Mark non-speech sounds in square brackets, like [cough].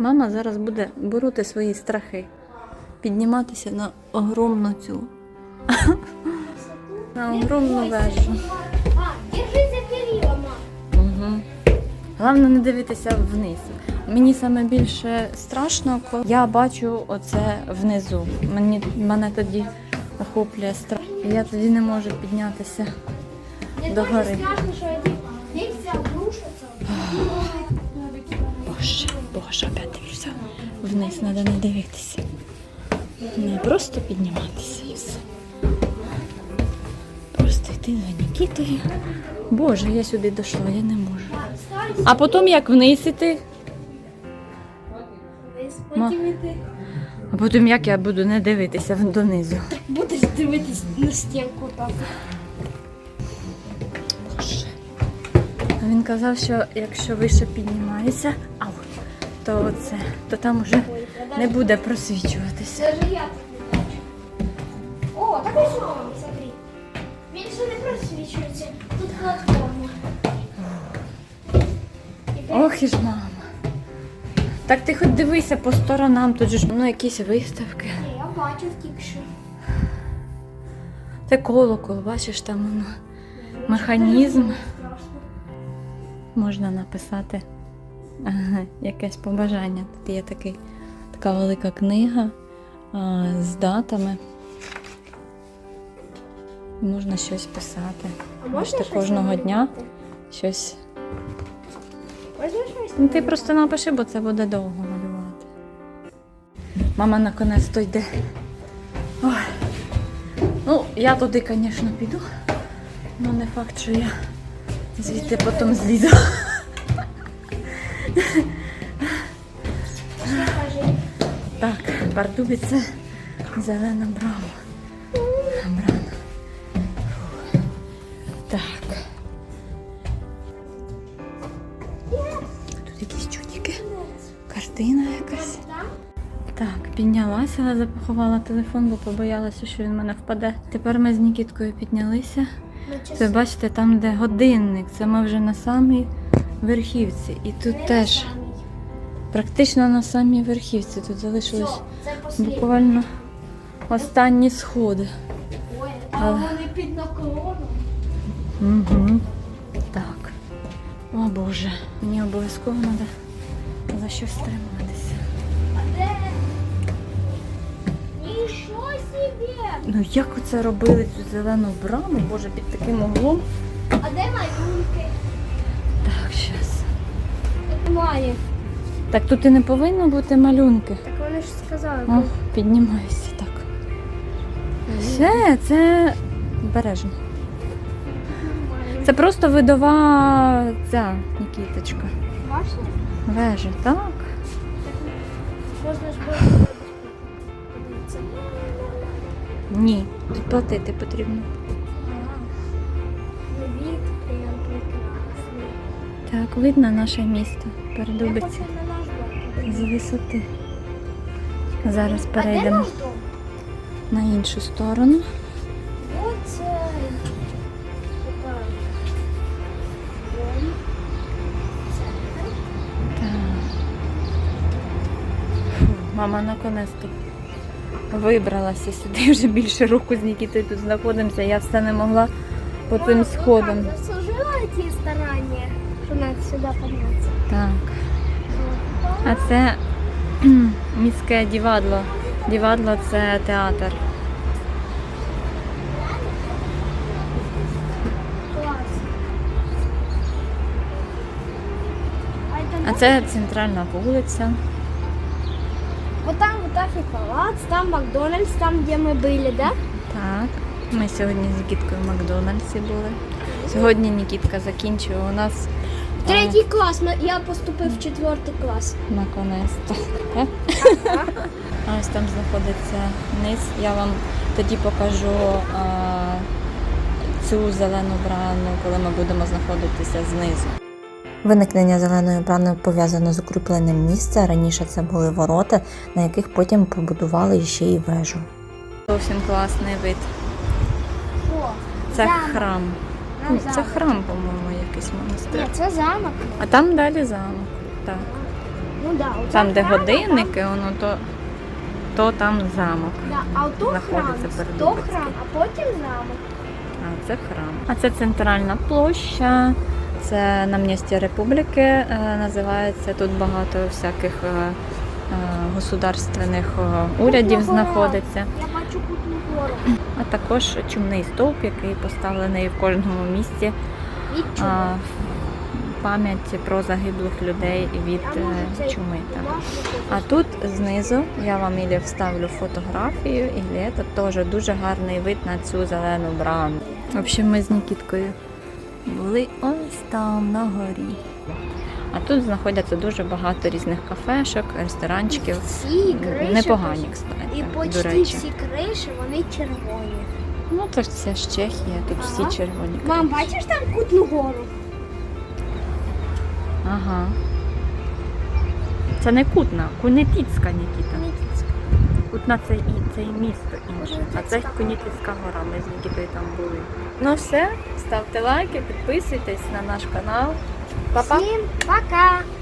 Мама зараз буде бороти свої страхи, підніматися на огромну цю. [laughs] На огромну вежу. Держи за перила, мам. Головне не дивитися вниз. Мені саме більше страшно, коли я бачу оце внизу. Мені мене тоді охоплює страх. Я тоді не можу піднятися. До горы. страшно, что эти Боже, боже, опять дивлюся. Вниз треба не дивитися. Не просто підніматися і все. Просто йти за Нікітою. Боже, я сюди дійшла, я не можу. А потім як вниз іти? Ма- А потім як я буду не дивитися донизу. Будеш дивитись на стінку так. Боже. А він казав, що якщо вище піднімається, ау, то оце, то там уже не буде просвічуватися. Даже я так не бачу. О, так і знову, смотри. Більше не просвічується. Тут платформа. Ох і ж мама. Так ти хоч дивися по сторонам, тут же ж ну, якісь виставки. Ні, Я бачив тільки що. Це колокол, бачиш, там воно. Механізм. Можна написати ага, якесь побажання. Тут є такий, така велика книга а, з датами. Можна щось писати. А Бачите, щось кожного намалювати? дня щось. Можна щось? Ну, ти просто напиши, бо це буде довго малювати. Мама наконець-то йде. Ой. Ну, я туди, звісно, піду. але не факт, що я звідти потім злізу. Так, це зелена брама. Брама. Так. Тут якісь чудики. Картина якась. Так? Піднялася, але запахувала телефон, бо побоялася, що він в мене впаде. Тепер ми з Нікіткою піднялися. Це бачите, там, де годинник. Це ми вже на самій верхівці. І тут теж практично на самій верхівці. Тут посліднє. буквально останні сходи. Ой, а вони під наклоном. Угу. Так. О Боже, мені обов'язково треба за щось триматися. Ну як оце робили цю зелену браму, Боже, під таким углом? А де малюнки? Щас. Немає. Так тут і не повинно бути малюнки. Так вони ж сказали. О, піднімаюся так. Все, це бережно. Це просто видова ця Нікіточка. Бачите? Вежа, так? Можна ж було. Ні, тут платити потрібно. Так, видно наше місто. Я Передубиться хочу на наш дом подивитися. з висоти. Зараз перейдемо на іншу сторону. Мама наконець-то вибралася сюди. Вже більше року з Нікітою тут знаходимося. Я все не могла по цим Мам, сходам. ну как, заслужила эти старания, что надо сюда подняться? Так. А це кхм, [clears throat] міське дівадло. Дівадло це театр. Класс. А, это А це центральна вулиця. Вот там вот так и палац, там Макдональдс, там где мы были, да? Так. Ми сьогодні з Нікіткою в Макдональдсі були. Сьогодні Нікітка закінчує у нас а, Третій клас, я поступив в четвертий клас. А ось там знаходиться низ. Я вам тоді покажу а, цю зелену брану, коли ми будемо знаходитися знизу. Виникнення зеленої брани пов'язано з укріпленням місця. Раніше це були ворота, на яких потім побудували ще й вежу. Зовсім класний вид. О, Це храм. Там Ні, Це храм, по-моєму, якийсь монастир. Ні, це замок. А там далі замок. Так. Ну да, оце Там, де храм, годинники, воно то, то там замок. Да, а ото храм, знаходиться перед то храм, а потім замок. А це храм. А це центральна площа. Це на місті Республіки е, називається. Тут багато всяких е, е, государственних е, урядів знаходиться. Я бачу кутну гору. А також чумний стовп, який поставлений в кожному місті. А, пам'ять про загиблих людей від е, чуми. Так. А тут знизу я вам Ілля вставлю фотографію, і це теж дуже гарний вид на цю зелену браму. В общем, ми з Нікіткою були ось там на горі. А тут знаходяться дуже багато різних кафешок, ресторанчиків. Всі криші, Непогані, кстати, І до речі. всі криші, вони червоні. Ну, то ж це ж Чехія, тут всі Ага. червоні. Мам, бачиш там кутну гору? Ага. Це не Кутна, Кунетіцька, Нікіта. Кутна це і це і місто інше. А це Кунітицька гора. Ми з Нікітою там були. Ну все, ставте лайки, підписуйтесь на наш канал. Па-па! Всім пока!